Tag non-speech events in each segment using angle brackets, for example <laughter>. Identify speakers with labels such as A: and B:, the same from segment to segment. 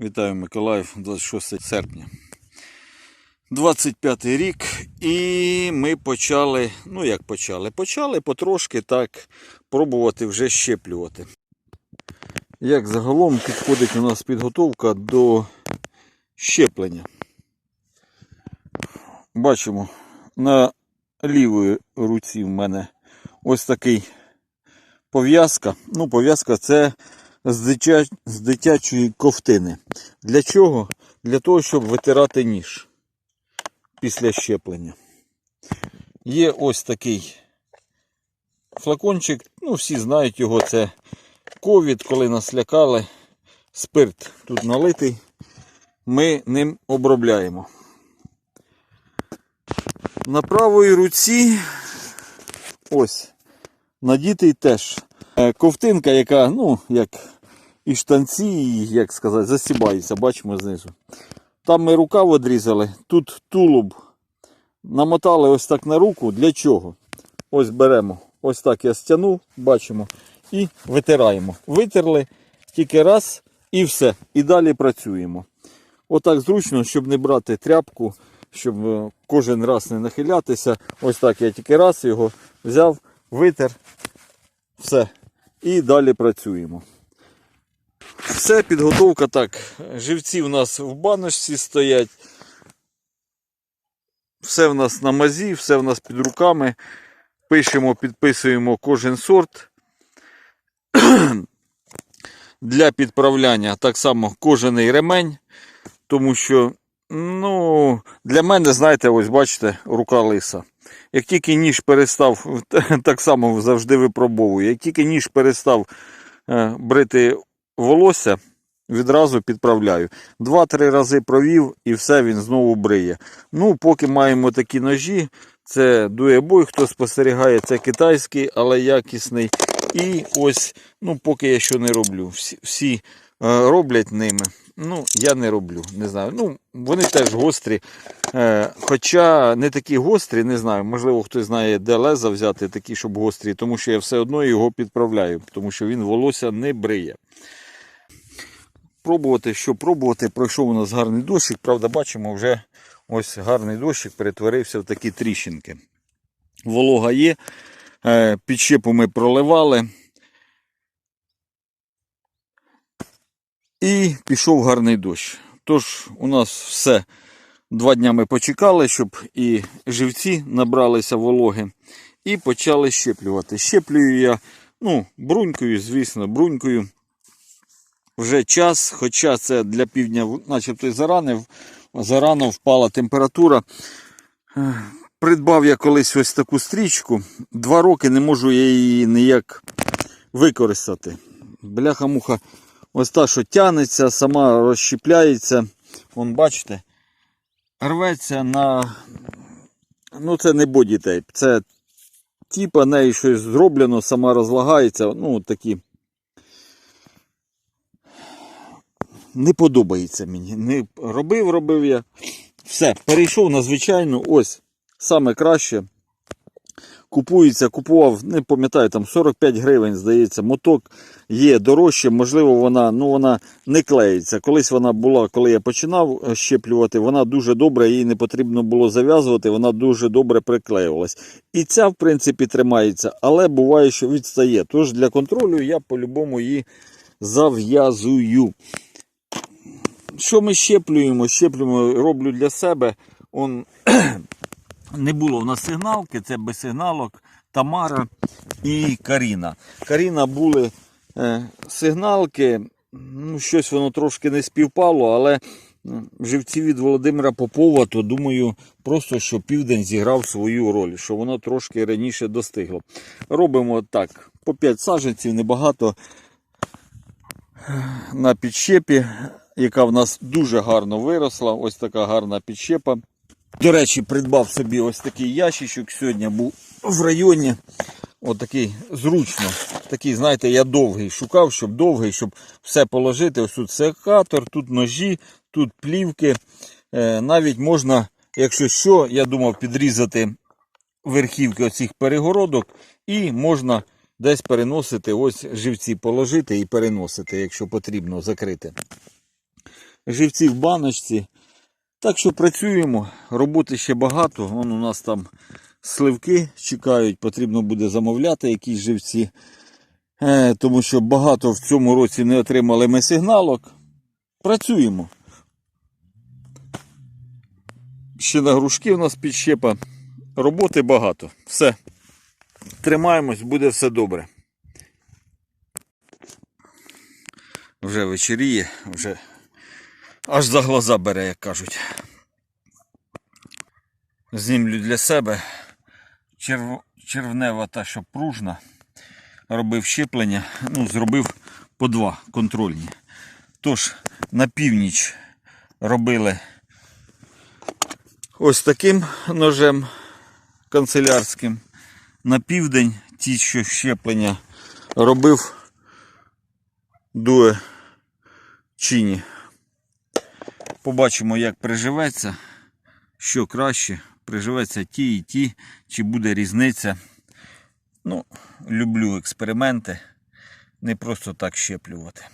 A: Вітаю Миколаїв, 26 серпня. 25 рік, і ми почали, ну як почали? Почали потрошки так пробувати вже щеплювати. Як загалом підходить у нас підготовка до щеплення. Бачимо, на лівій руці в мене ось такий пов'язка. Ну, пов'язка це з, дитя... з дитячої ковтини. Для чого? Для того, щоб витирати ніж після щеплення. Є ось такий флакончик, ну всі знають його, це ковід, коли нас лякали. Спирт тут налитий, ми ним обробляємо. На правій руці ось надітий теж е, ковтинка, яка, ну, як і штанці, як сказати, засібається, бачимо знизу. Там ми рукав відрізали, тут тулуб. Намотали ось так на руку. Для чого? Ось беремо. Ось так я стягнув, бачимо. І витираємо. Витерли тільки раз і все. І далі працюємо. Отак зручно, щоб не брати тряпку, щоб е, кожен раз не нахилятися. Ось так я тільки раз його взяв, витер. Все. І далі працюємо. Все, підготовка так. Живці у нас в баночці стоять. Все в нас на мазі, все в нас під руками. Пишемо, підписуємо кожен сорт. <clears throat> Для підправляння так само кожаний ремень. Тому що, ну, для мене, знаєте, ось бачите, рука лиса. Як тільки ніж перестав, <laughs> так само завжди випробовую. Як тільки ніж перестав е, брити волосся, відразу підправляю. Два-три рази провів і все він знову бриє. Ну, поки маємо такі ножі, це дуєбой, хто спостерігає, це китайський, але якісний. І ось, ну, поки я що не роблю. Всі, всі е, роблять ними. Ну, я не роблю, не знаю. Ну, вони теж гострі. Е, хоча не такі гострі, не знаю. Можливо, хтось знає, де леза взяти, такі, щоб гострі, тому що я все одно його підправляю, тому що він волосся не бриє. Пробувати, що пробувати, пройшов у нас гарний дощик. Правда, бачимо, вже ось гарний дощик перетворився в такі тріщинки. Волога є, е, підщепу ми проливали. І пішов гарний дощ. Тож у нас все. Два дня ми почекали, щоб і живці набралися вологи. І почали щеплювати. Щеплюю я ну, брунькою, звісно, брунькою. Вже час, хоча це для півдня, начебто і зарано, зарано впала температура. Придбав я колись ось таку стрічку. Два роки не можу я її ніяк використати. Бляха-муха, ось та, що тянеться, сама розщіпляється. Вон, бачите, рветься на. Ну, це не бодітейп, це типа неї щось зроблено, сама розлагається. Ну, такі. Не подобається мені. Не робив, робив я. Все, перейшов на звичайну, ось саме краще. Купується, купував, не пам'ятаю, там 45 гривень, здається, моток є дорожче, можливо, вона ну, вона не клеїться. Колись вона була, коли я починав щеплювати, вона дуже добре, її не потрібно було зав'язувати, вона дуже добре приклеювалась. І ця, в принципі, тримається, але буває, що відстає. Тож для контролю я по-любому її зав'язую. Що ми щеплюємо? Щеплюємо, роблю для себе. Он <clears throat> не було в нас сигналки, це без сигналок Тамара і Каріна. Каріна були е, сигналки, ну, щось воно трошки не співпало, але живці від Володимира Попова, то думаю, просто що південь зіграв свою роль, що воно трошки раніше достигло. Робимо так, по 5 саженців, небагато на підщепі, яка в нас дуже гарно виросла. Ось така гарна підщепа. До речі, придбав собі ось такий ящичок. Сьогодні був в районі. Ось такий зручно. Такий, знаєте, я довгий шукав, щоб довгий, щоб все положити. Ось тут секатор, тут ножі, тут плівки. Е, навіть можна, якщо що, я думав підрізати верхівки оцих перегородок і можна десь переносити, ось живці положити і переносити, якщо потрібно закрити. Живці в баночці. Так що працюємо, роботи ще багато. Вон у нас там сливки чекають, потрібно буде замовляти якісь живці. Е, тому що багато в цьому році не отримали ми сигналок. Працюємо. Ще на грушки у нас підщепа. Роботи багато. Все. Тримаємось, буде все добре. Вже вечеріє, вже аж за глаза бере, як кажуть. Знімлю для себе черв... червнева та, що пружна. Робив щеплення, ну, зробив по два контрольні. Тож, на північ робили ось таким ножем канцелярським. На південь ті, що щеплення робив дуе чині. Побачимо, як приживеться, що краще, приживеться ті і ті, чи буде різниця. Ну, люблю експерименти, не просто так щеплювати.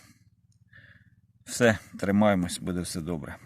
A: Все, тримаємось, буде все добре.